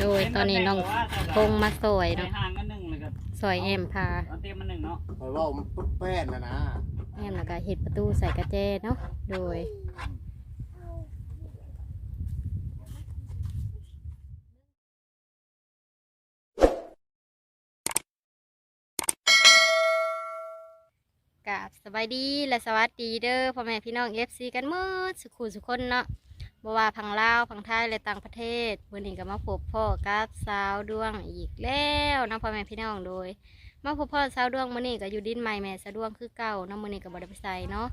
โดยตอนนี้น้องพงมาซอยใส่เนาะห่างกันหนึ่งเลยครับซอยแอมพาเอาเต็มมาหนึ่งเนาะเพราะว่ามันปุ๊บแป้นนะนะแอมแล้วก็เฮ็ดประตูใส่กระแจเนาะโดยกับสบายดีและสวัสดีเด้อพ่อแม่พี่น้อง FC กันหมืดสุขุสุคนเนาะ บว่าพังลาวพังไทยและต่างประเทศวันนี้ก็มาพบพ่อกับสาวดวงอีกแล้วเนาะพ่อแม่พี่น้องโดยมาพบพ่อสาวดวงมือนี้ก็อยู่ดินใหม่แม่สะดวงคือเก่าเนาะมื้อนี้ก็บ่ได้ไปใส่เนาะ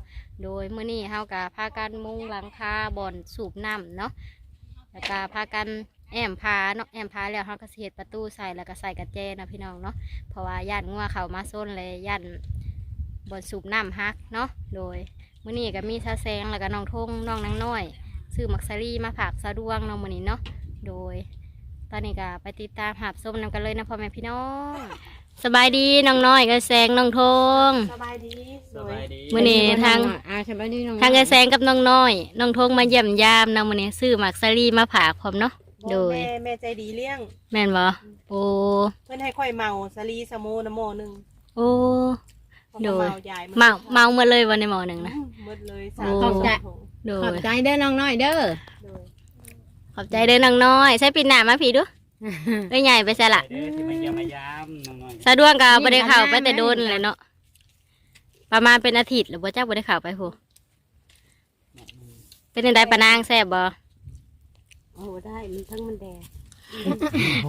โดยมือนี้เฮาก็พากันมุงหลังคาบ่อนสูบน้ำเนาะแล้วก็พากันแอมพาเนาะแอมพาแล้วเฮาก็เสิเฮ็ดประตูใส่แล้วก็ใส่กระแจนะพี่น้องเนาะเพราะว่าย่านงัวเข้ามาซนเลยย่านบ่อนสูบน้ำฮักเนาะโดยมือนี้ก็มีซาแซงแล้วก็น้องทงน้องนางน้อย ซื้อมักซารีมาผักสะดวงเนาะมื้อนี้เนาะโดย ตอนนี้ก็ไปติดตามหาบส้มนำกันเลยนะพ่อแม่พี่น้องสบายดีน้องน้อยก็แซงน้องทง สบายดีสบายดีมื้อนี้ทางอ่าสบายดีน้องทางกระแซงกับน้องน้อยน้องทงมาเยี่ยมยามน้องมื้อนี้ซื้อมักซารีมาผักพร้อมเนาะโดยแม่แม่ใจดีเลี้ยง แม่นบ่โอ้เพื่อนให้ค่อยเมาสลีสะโมนะโมหนึ่งโอ้ พอโดยเมาใหญ่เมาเมาหมาเลยวันในหมอหนึ่งนะมืดเลยโอ้สามถุงโดขอบยใจเด้อน้องน้อยเด้อ โดยขอบใจเด้อน้องน้อย ใช้ปิดหน้ามาผีดูเอ้ยใหญ่ไปซะละเด้อที่มาเยี่ยมมายามน้องน้อยสะดวกกับ่ได้เข้าไปแต่โดนเลยเนาะประมาณเป็นอาทิตย์หรือบ่จ้าบ่ได้เข้าไปพูเป็นจังไดปะนางแซ่บบ่โอ้ได้มันทั้งมันแดด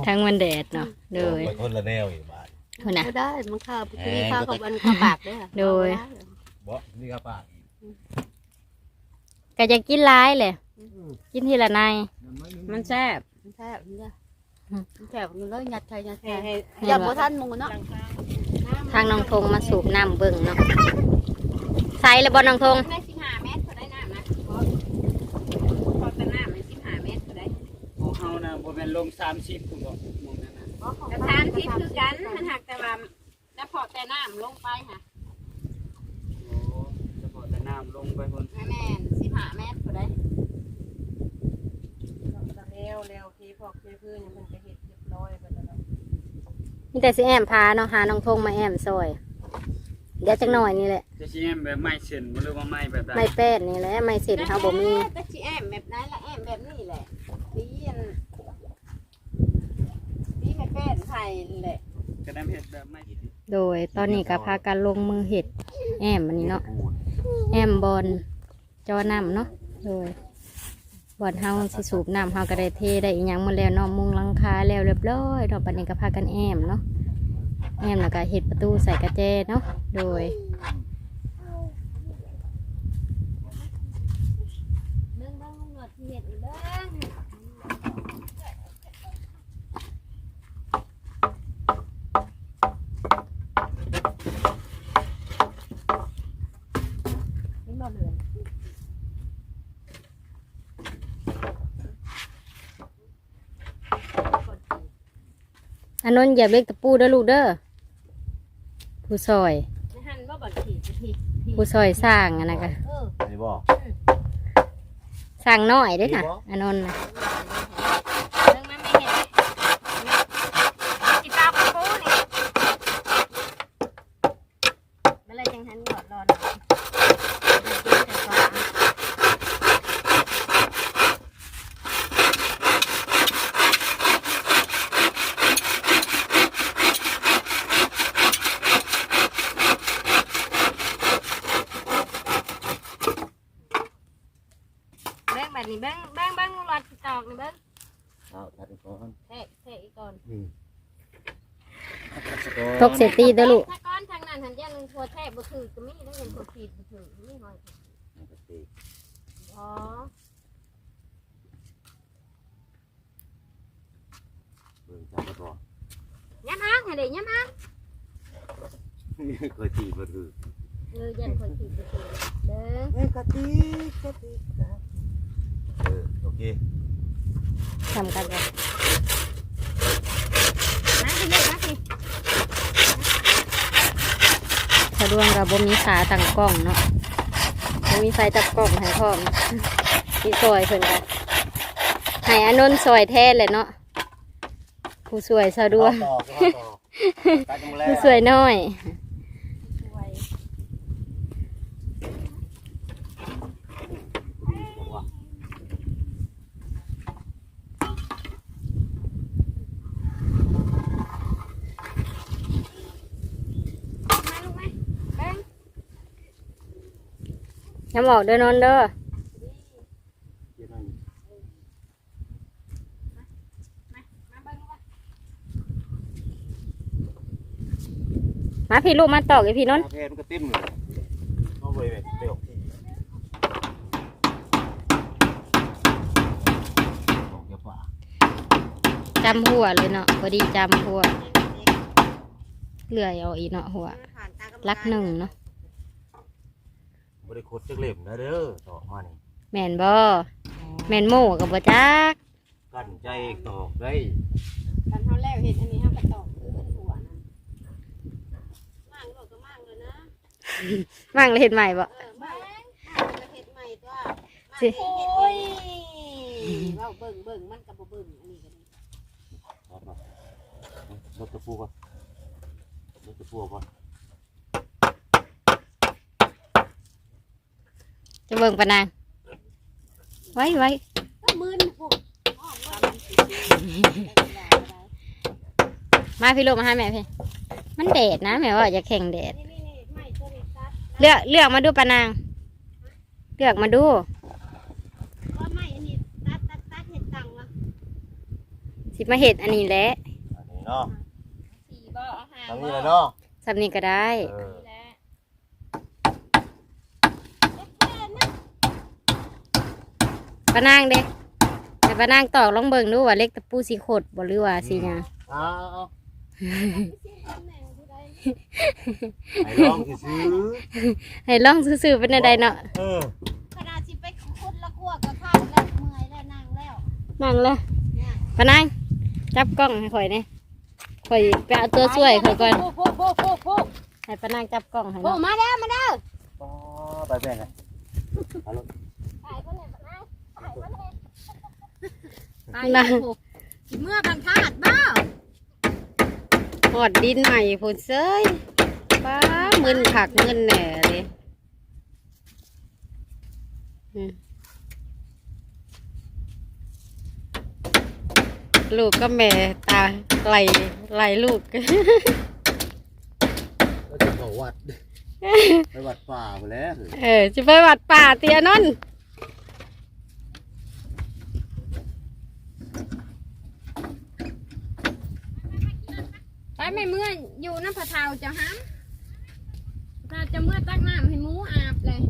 ทั้งมันแดดเนาะโดยไปคนละแนวอีกบ้า นพุ่นน่ะโอ้ได้มันข้าวมีข้าวกับอันข้าวปากด้วยโดย บ่นี่ก็ปากก็จะกินหลายแหละกินทีละนายมันแซ่บมันแซ่บเนี่ยแซ่บเลยยัดไทยยัดไทให้ยให้อย่าบ่ทันหมูเนาะทางน้องทงมาสูบน้ำเบิ่งเนาะใส่แล้วบ่น้องทงได้สิบห้าเมตรก็ได้น้ำนะพอแต่น้ำมันสิบห้าเมตรก็ได้ของเฮานะบ่แม่นลง30พุ่นบ่หมองนั้นน่ะก ระทานทิพย์คือกันมันหักแต่ว่าแล้วพอแต่น้ำลงไปค่ะโอ้เฉพาะแต่น้ำลงไปพุ่นแม่แม่สิบห้าเมตรก็ได้แล้วแล้วที่พอกที่พื้นมันจะเห็ดเรียบร้อยไปแล้วมีแต่สิแอมพาเนาะหาน้องทงมาแอมซอยเดี๋ยวจักหน่อยนี่แหละจะสิแอมแบบไม้เส้นบ่หรือว่าไม้แบบใดไม่แป้นนี่แหละไม่เสร็จเฮาบ่มีแต่สิแอมแบบไหนละแอมแบบนี้แหละดีอันดีไม่ เป็นแหละก็ได้เฮ็ดแบบไม้โดยตอนนี้ก็พากันลงมือเห็ดแอมอันนี้เนาะแอมบอลจอน้ำเนาะโดยบอลเฮาสิสูบน้ำเฮาก็ได้เทได้อีหยังหมดแล้วเนอมุงหลังคาแล้วเรียบร้อยเนาปันนี้ก็พากันแอมเนาะแอมแล้วก็เห็ดประตูใส่กระแจเนาะโดย เรื่องบ้างหนวดเห็ดเด้อ นี่มาเหลือง อันนั้นอย่าเล็กตะปูเด้อลูกเด้อผู้ซอย หันว่าบัดขีดขีดผู้ซอยสร้างอันนั้นก็เออนี่บ่สร้างน้อยเด้อค่ะอันนั้นนะ เรื่องนั้นไม่เห็นกินตาปูนี่เมื่อไรจังหันหยอดรอหน่อยเบิ้งแบบนี้เบิ้งเบิ้งเบิ้งรอดตอกนี่เบิ้ง เอาทัดก่อน เทะเทะอีกก่อน อืม ตกเสร็จตีเด้อลูกถ้าก้อนทางนั้นหันยันทัวแทะบ่ถือก็มีได้เงินทัวขีดบ่ถือมีหน่อยอ๋อเบิ่งจับก่อนย้ำอ้างให้ได้ย้ำอ้างเคยตีบ่ถือเออยันทัวขีดบ่ถือเด้อเอ้ยกะติกะติเออโอเคทำกันเลย มาสิเด็กมาสิ สะ ดวกกับบ่มีขาตั้งกล้องเนาะบ่มีไฟตั้งกล้องให้พร้อมที่ซอยเพิ่นกันให้อานนท์ซอยแท้เลยเนาะผู้สวยสาวดวงต่อต่อตัดจังแล้วผู้สวยน้อย สวย มาลูกไหมแบง น้ำออกเด้อนอนเด้อเดี๋ยวนั่นมาพี่ลูกมาตอกไอพี่นนท์แพนก็เต็มเลยเอาไว้แบบเดียวออกเดี๋ยวป่าจำหัวเลยเนาะพอดีจำหัวเหลือยเอาอีเนาะหัวรักหนึ่งเนาะ บริโคตรจักเล่มนะเด้อต่อมานี่แม่นบ่แม่นโม่กับบ่จักกั้นใจตอกได้ตอนเฮาแล้วเห็ดอันนี้เฮาก็ตอกคือหัวนะมั่งโลกก็มั่งเลยนะมั่งเลยเห็ดใหม่บ่เออมั่งมั่งก็เฮ็ดใหม่ตัวมั่งสิเฮ็ดเฮ็ดใหม่เว้าเบิ่งเบิ่งมันก็บ่เบิ่งอันนี้ก็ดีรถรถตะปูก่อนรถตะปูก่อน จะเบิ่งปะนางไว้ไว้ก็มึนพวกอ้อมว่ามันสิๆมาพี่ลูกมาหาแม่พี่ มันแดดนะแม่ว่าจะแข่งแดดนี่นี่นี่ไม่ตัวนี้ตัดเลือกเลือกมาดูปะนาง เลือกมาดูว่าไม่อันนี้ตัดตัดตัดเห็ดตังวะสิมาเห็ดอันนี้แหละอันนี้เนาะสี่บ่เอาหาทางบ่นี้เลยเนาะสำนี้ก็ได้ เออ นี่แหละ ปะนางเด้แต่ปะนางตอกลองเบิ่งดูว่าเล็กตะปูสีโคดบ่หรือว่าสีหยังอ้าวตำแหน่งผู้ใดไอ้ลองสิซื้อให้ลองซื่อๆเป็นอะไรเนาะเออขนาดสิไปคุดละกลัวกับข้าวแล้วเมื่อยแล้วนั่งแล้วนั่งเลยเนี่ยปะนางจับกล้องให้ข่อยเนี่ยข่อยไปเอาตัวช่วยข่อยก่อนโอ้โหโอ้โหโอ้โหให้ปะนางจับกล้องให้โอ้เนาะมาเด้อมาเด้อป้าไปแบ่งกันเอาลูก ถ่ายคนไหนบ้างถ่ายคนไหน ไปโอ้โหสิเมื่อบังคาดบ่หอดดินใหม่ผลเซยป้ามึนผักมึนแหน่เลยอืมลูกก็แม่ตาไหลไหลลูกก็จะเข้าวัดไปวัดป่าไปแล้ว เออจะไปวัดป่าเตียนนท์ ไม่เมื่ออยู่น้ำผะเทาจะห้ามเราจะเมื่อตักน้ำให้หมูอาบเลย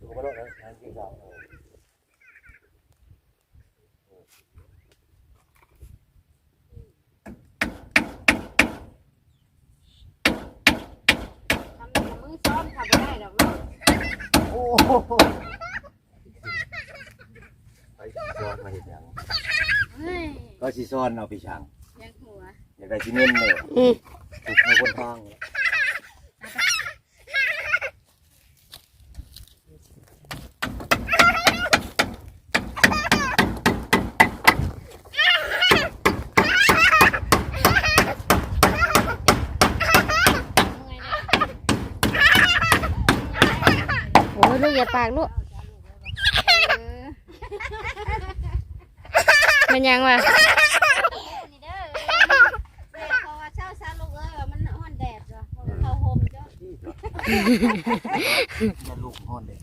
ดูก็ได้นะทางกินข้าว ทำแต่มือซ้อมทำไม่ได้หรอกลูก โอ้โหไปซ้อน มาเห็นยังเฮ้ยก็สิซ้อนเอาไปช่างยังหัวอยากได้ซีเมนต์เลยอืมถูกให้คนทางโอ้ยลูกอย่าปากลูกมันยังวะ นี่เด้อแม่เขาว่าเช้าซาลูกเอ้ยว่ามัน ฮ้อนแดดจ้ะเพราะว่าเขาห่มจ้ะมันลูกห้อนเลย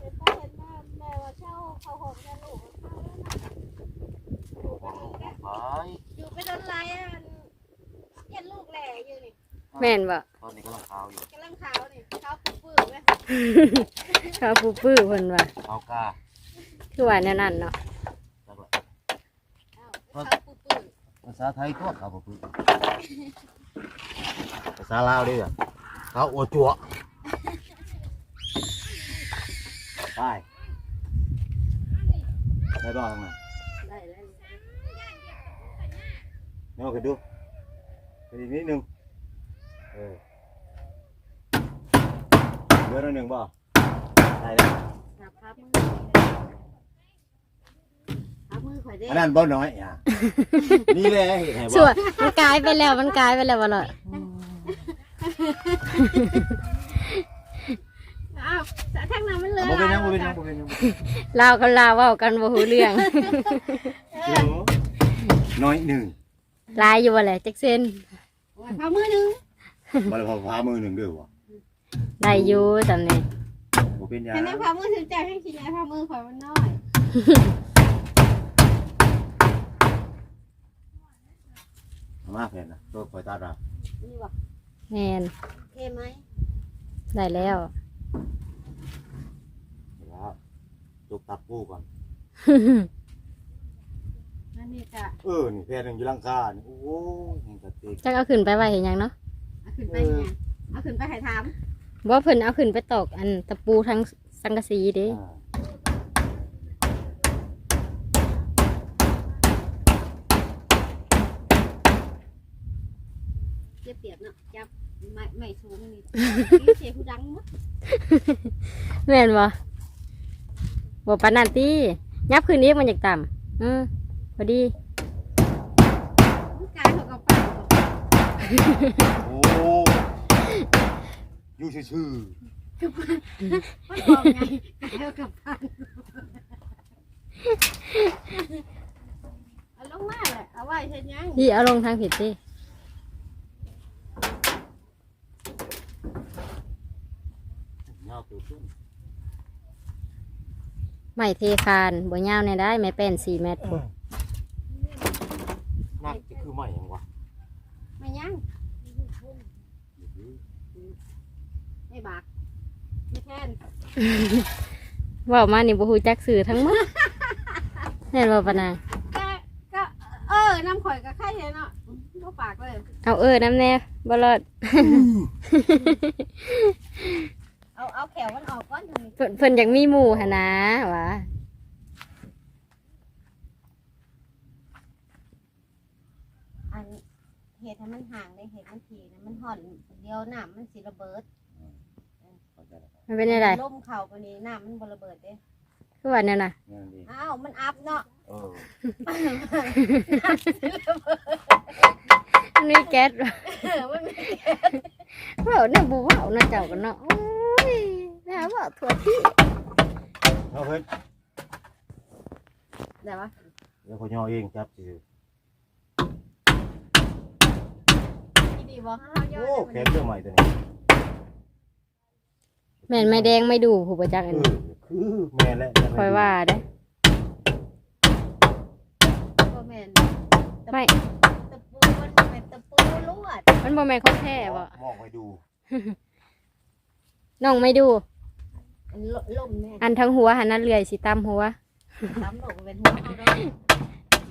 เห็นป้าเห็นแม่แม่ว่าเช้าเขาห่มจ้ะลูกเขาแล้วนะไปอยู่ไปโดนไรอะเห็นลูกแหล่อยู่นี่แม่นบ่ตอนนี้กำลังขาวอยู่กำลังขาวนี่ขาวปื้อๆเว้ยข้าวปูปื้อเพิ่นว่าขาวกา คือว่าแนวนั้นเนาะจักลาวขาวปื้อภาษาไทยตัวขาวบ่พึ่งภาษาลาวดิอะขาอวจั่วไปได้บ้างได้แล้วเนี่ยมาขึ้นดูไปอีกนิดนึงเออเหลือน่อยหนึ่งบ่ได้แล้ว มือเอามือข่อยเด้อันนั้นบ่น้อยอะนี่แหละเห็นไหมชั่วบ่มันกลายไปแล้วมันกลายไปแล้วบ่ล่ะอ้าวทั้งนั้นมันเลยบ่เป็นหยังบ่เป็นหยังบ่เป็นหยังลาวกับลาวเว้ากันบ่ฮู้เรื่อง เดี๋ยวน้อยหนึ่งลายอยู่บ่แหละจักเส้นเอามือหนึงบ่ได้พอพามือหนึ่งเด้อบ่ได้อยู่จำนี่บ่เป็นหยังแค่นั้นพามือถึงใจให้ขี้ใหญ่พามือข่อยมันน้อย เอา มาแผ่นน่ะตัวคอยตัดอะนี่บอกแม่นเทไหมได้แล้วแล้วตุกตับปูก่อน นั่นนี่จะเออ นี่แผ่นหนึงอยู่หลังคานี่โอ้ยยังกระติกจักเอาขึ้นไปไว้เห็นหยังเนาะเอาขึ้นไปเนี่ยเอาขึ้นไปให้ถาม บ่เพิ่นเอาขึ้นไปตอกอันตะปูทั้งสังกะสีเด้ อ่า เจ็บเปียบเนาะจับไม่ไม่สูงนี่เสียผู้ดังมั้งแม่นบ่บ่ปานนั้นติยับขึ้นอีกมันอยากต่ำอือพอดีกายเขาก็ไปโอ้อยู่ชื่อมันบอกไงกายเขากับพันเอาลงมาเลยเอาไว้เช่นยังพี่เอาลงทางผิดติ ๆเงาตัวขึ้นไม้เทคานบ่ยาวแน่ได้ไม้เป็น4เมตรพุ่นนักจะคือใหม่ยังวะไม่ยังไม่บากไม่แทนเว้ามานี่บ่ฮู้จักสื่อทั้งหมดแม่นบ่ปานางก็ก็เออน้ำข่อยก็ไข่เลย เนาะก็ปากเลย เอาเออน้ำแน่บ่รอดเอาเอาแขวมันออกก้อนทำไมเพิ่นเพิ่นอยากมีหมู่หนนะหวะอันเหตุให้มันห่างเลยเหตุมันทีนะมันห่อนเดียวน้ำมันสีระเบิดมันเป็นอะไรล่มเข่าไปนี้น้ำมันบระเบิดเด้คือว่าเนี่ยน่ะนั่นดีอ้าวมันอัพเนาะ เอออันนี้แก๊สว่ะเออมันเว้าเนี่ยบ่เว้านะเจ้ากันเนาะโอ้ยน่าเว้าทั่วที่เอาเพิ่นแต่ว่าเดี๋ยวเขาย่อเองครับสิที่ดีบอกเขาย่อโอ้ได้แขนเสื้อใหม่ตัวนี้แม่นไม่แดงไม่ดูผู้ประจักษ์เออันอนี้คือแม่นและคอยว่าได้บ่แม่นไม่ วดมันบ่แม่นของแท้บ่มองไปดูน้องไม่ดู อันลล่มแน่อันทั้งหัวหันนั้นเลื่อยสิตามหัวตามโลกเป็นหัวเขาเนาะ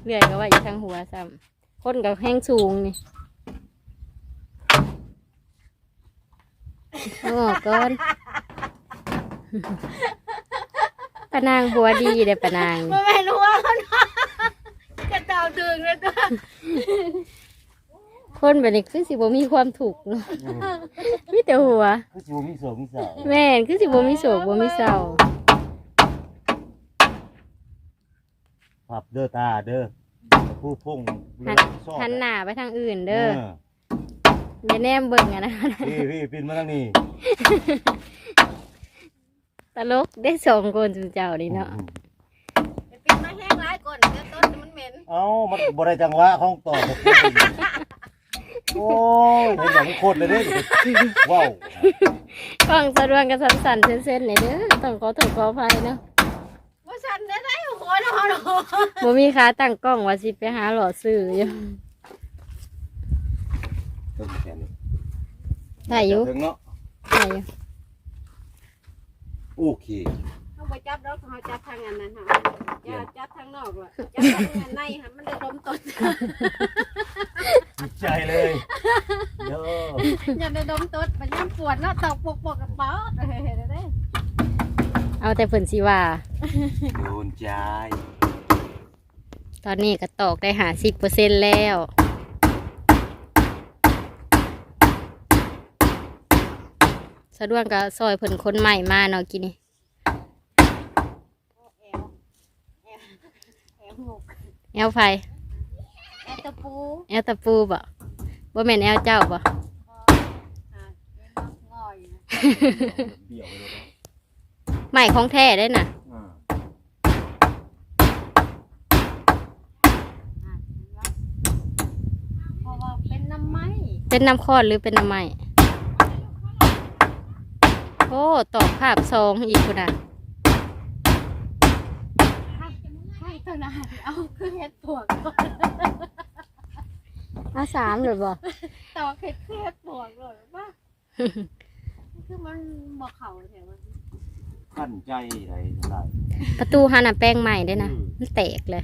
เลื่อยก็ว่าอยู่ทั้งหัวซ้ำคนก็แห้งสูงนี่เอาออกก่อนปะนางหัวดีเด้อปะนางบ่แม่นหัวเขาเนาะกระเต่าดึงเลยตัว คนแบบนี้คือสิบ่มีความถูกข์เนาะอืมมีแต่หัว คือสิบ่มีโศกมีเศร้าแม่นคือสิบ่มีโศกบ่มีเศร้าพับเด้อตาเด้อผู้พุ่งเลือดซ่อหันหน้าไปทางอื่นเด้อเอออย่าแนมเบิ่งอะนะ พี่พี่ปินมาทางนี้ตลกได้สองคนจุนเจ้านี่เนาะไปปิดมาแห้งร้ายก่อนเดี๋ยวต้นมันเหม็น เอ้ามันบ่ได้จังหวะของต่อกับพี่ โอ้ยเห็นอย่างนี้โคตรเลยเด้ว้าวกล้องสะดวกกับสั่นๆเส้นๆนี่เด้อต้องขอโทษขออภัยเนาะว่าฉันได้ได้หัวเนาะเนาะบ่มีขาตั้งกล้องว่าสิไปหาหล่อซื้ออยู่ต้นแขนนี่ได้อยู่ถึงเนาะได้อยู่โอเคเขาไปจับแล้วเขาจับทางอันนั้นค่ะอย่าจับทางนอกว่ะจับทางอันในค่ะมันได้ลมต้น ใจเลยอย่าไปดมตดมันย่ำปวดเนาะตอกปกปกกับป๋อเอาแต่เพิ่นสิว่า โดนใจตอนนี้กระตอกได้หาสิบเปอร์เซ็นแล้ว สะดวกก็ซอยผืนคนใหม่มาเนาะกินนี่แอลไฟ ตะปูแอลตะปูบ่บ่แม่นแอลเจ้าบ่อ่าเป็นมักง่อยนะเบี่ยวไปเลยนะใหม่ของแท้ได้น่ะอ่าอ่าเห็นปะเพราะว่าเป็นน้ำไม้เป็นน้ำคอดหรือเป็นน้ำใหม่โอ้ตอกภาพซองอีกคนน่ะให้ตัวนั้นเอาคือเฮ็ดปวกก่อน เอาสามเลยบ่ต่อเฮ็ดคือเฮ็ดปวกเลยว่าคือมันบ่เข้าแถวว่าขั้นใจอะไรได้ประตูหันน่ะแป้งใหม่ได้นะมันแตกเลย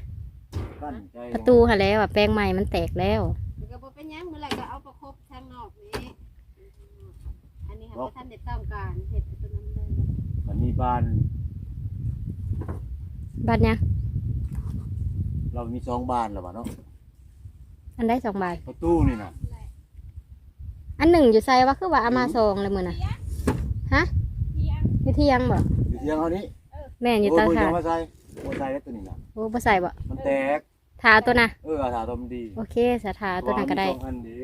ขั้นใจประตูหันแล้วอะแป้งใหม่มันแตกแล้วก็บ่เป็นหยังมื้อไหร่ก็เอาประคบทางนอกนี้อันนี้ค่ะบ่ทันได้ต้องการเฮ็ดตัวนั้นเลยมันมีบ้านบัตรเนี่ยงเรามีสองบ้านแล้ววะเนาะ อันได้สองใบประตูนี่นะอันหนึ่งอยู่ไซว่าคือว่าเอามาซองเลยมือน่ะฮะอยู่เที่ยงบ่อยู่เที่ยงเขานี้แม่นอยู่โอ้ตายมือถายัดงมาใส่มาใส่แล้วตัวนี้นะโอ้บ่ใส่บ่มันแตกทาตัวน่ะเอออาถาตัวมันดีโอเคสาทาตัวนั้นก็ได้วางมีสองอันดี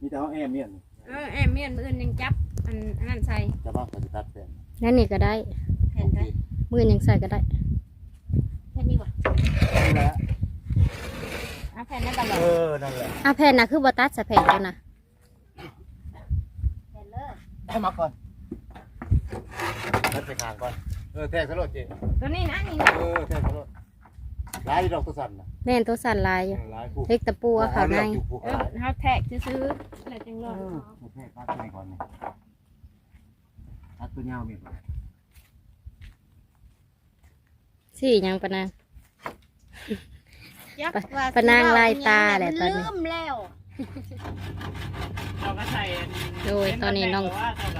มีแต่เอาแอมเมียนเออแอมเมียนมืออื่นยังจับอันอันนั้นใส่จะบ้าปฏิตัดแฟนนั่นนี่ก็ได้แผ่นได้มือยังใส่ก็ได้แผ่นนี้ว่ะนี่แหละเอา แผ่นนั้นตลอดเออ นั่นแหละอะแผ่นน่ะคือบ่ตัดสะแผ่นตัวน่ะแผ่นเลยให้มาก่อนตัดไปทางก่อน เออ แทกสลดจีตัวนี้นะนี่นะเออ แทกสลดลายดอกตัวสั่นนะแม่นตัวสั่นลายอยู่ลายผู้เล็กตะปูเอาเข้าในอยู่ผู้เอขาอยเขาแทกซื้อๆอะไรจังหเอวะอแทกตัดไปก่อนนี่ตัดตัวยาวมีบ่สี่ยังปะนะ ยักษ์ว่าปะนางลายตาแหละตอนนี้ ลืมแล้วเราก็ใส่โดยตอนนี้น้อง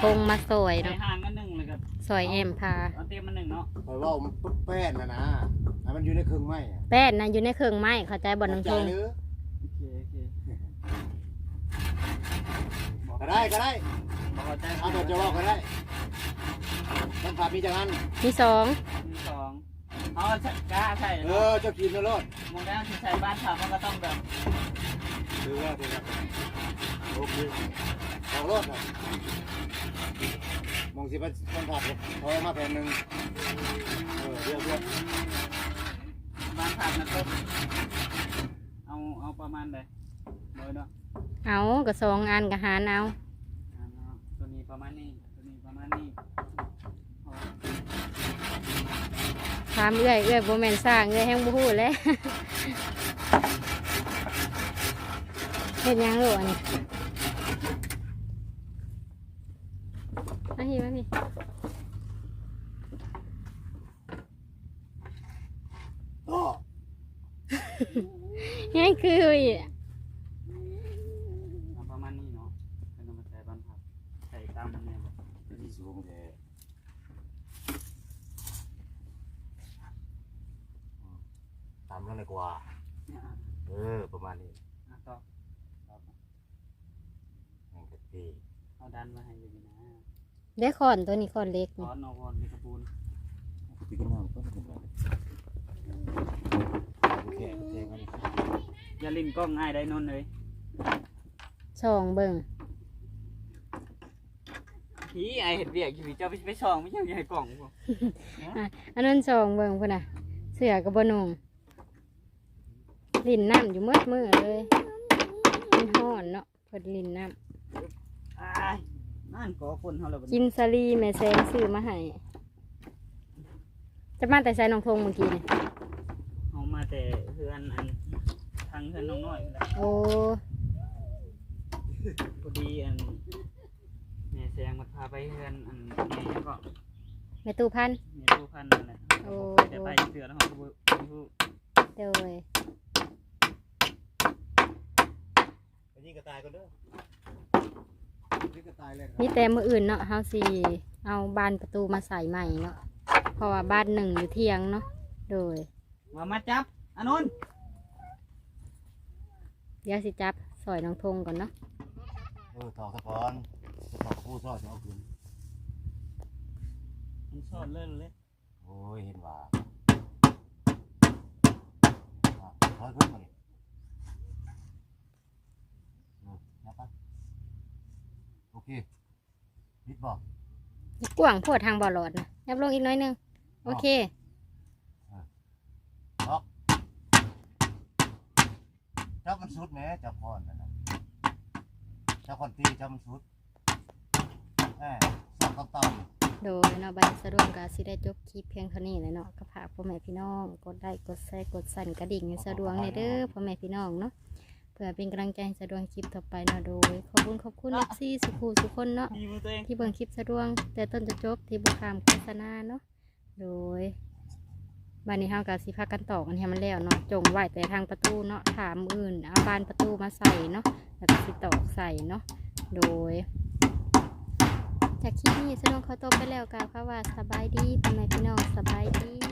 พงมาซอยใส่เนาะห่างกันหนึ่งเลยกับซอยแอมพา เอาเต็มมาหนึ่งเนาะคอยว่ามันปุ๊บแป้นนะนะให้มันอยู่ในเครื่องไม้อะแป้นนะอยู่ในเครื่องไม้เข้าใจบ่น้องทงใจหรือโอเคโอเคก็ได้ก็ได้พอใจเอาตัวจะว่าก็ได้มันผ่ามีจังอันมีสองหนึ่งสอง เอาใส่กล้าใส่เออเจ้ากินนะรถมองได้ที่ใส่บ้านถามมันก็ต้องแบบถือว่าถือว่าโอเคเอารถอะมองสิมันมันผ่าพอมาแผ่นหนึ่งเออเรียบเรียบบ้านถามนะก็เอาเอาประมาณเลยเลยเนาะเอาก็สองอันก็หารเอาอ่าเนาะตัวนี้ประมาณนี้ตัวนี้ประมาณนี้พอถามเอื้อยเอื้อยบ่แม่นสร้างเอื้อยแฮงบ่ฮู้แหล้วเฮ็ดหยังลูกอันนี้มาพี่มาพี่ก็แฮงคืออีกเอาประมาณนี้เนาะเป็นเอามาใส่บ้านถามใส่ตามมันเนี่ยแบบมีสูงแท้ามนั่นเลยกว่าเนี่ยอะเออ ประมาณนี้อะต่อต่อแห่งกะทิเอาดันมาให้อยู่นี่นะได้คอนตัวนี้คอนเล็กก้นี่อนเอาก้อนมีกระปูนพี่ก็นั่งต้นขึ้นมาโอเคโอเคงั้นอย่าลิ้นกล้องง่ายได้นนเลยช่องเบิ่งผีไอเห็ดเบียกอยู่พี่เจ้าไปไปช่องไม่ใช่ใหญ่กล่องพวกอันนั้นช่องเบิ่งพุ่นน่ะ เสือก็บ่นุ่ง ลิ้นน้ำอยู่มืดมือเลยมันฮ้อนเนาะเพิ่นลิ้นน้ำอ้ายนั่นก็คนเขาเลยกินซาลีแม่แซงซื้อมาให้จะมาแต่ใส่น้องทงเมื่อกี้นี่เอามาแต่เฮือนอันทางเฮือนน้องน้อยนั่นแหละโอ้พอดีอันแม่แซงมาพาไปเฮือนอันแม่ก็แม่ตู้พัน แม่ผู้พันนั่นแหละโอ้จะไปเสือแล้วเขาก็บ่บ่เดย ไป ยิงกระต่ายก่อนเด้อยิงกระต่ายเลยมีแต่มืออื่นเนาะเฮาสิเอาบานประตูมาใส่ใหม่เนาะเพราะว่าบ้านหนึ่งอยู่เที่ยงเนาะโดย มามาจับอันนู้นเดี๋ยวสิจับสอยน้องทงก่อนเนาะเออถอดสะพอนสะพเอาผู้ซอยจะเอาคืนมันชอดเล่นเลยโอ้ยเห็นว่าอะถอยขึ้นมาเลยเออนับปะโอเคนิดบอกกว้างโพดทางบ่อหลอดนะยับลงอีกหน้อยหนึง โอเคล็อกเจ้ามันสุดไหมเจ้าพรนั่นน่ะเจ้าคนตีเจ้ามันสุดแหมสองต่ำโดยเนาะบัดนสะดวกกาสิได้จบคลิปเพียงเท่านี้เลยเนาะก็ฝากพ่อแม่พี่น้อง กดไลค์กดแชร์กดสั่นกระดิ่งให้สะดวกในเด้อพ่อแม่พี่น้องเนาะเพื่อเป็นกำลังใจให้สะดวกคลิปต่อไปเนาะโดย ขอบคุณขอบคุณเอฟซีสุขูสุกคนเนาะมีมือตัวเองที่เบิ่งคลิปสะดวกแต่ต้นจะจบที่บุคามโฆษณาเนาะโดยบันนี้เฮากาสิพากันต่อกันให้มันแล้วเนาะจงไว้แต่ทางประตูเนาะถามอื่นเอาบานประตูมาใส่เนาะแล้วก็สิตอกใส่เนาะโดย จากคลิปนี้สะดวกเขาโตวไปแล้วกล่าวค่ะว่าสบายดีพ่อแม่พี่น้องสบายดี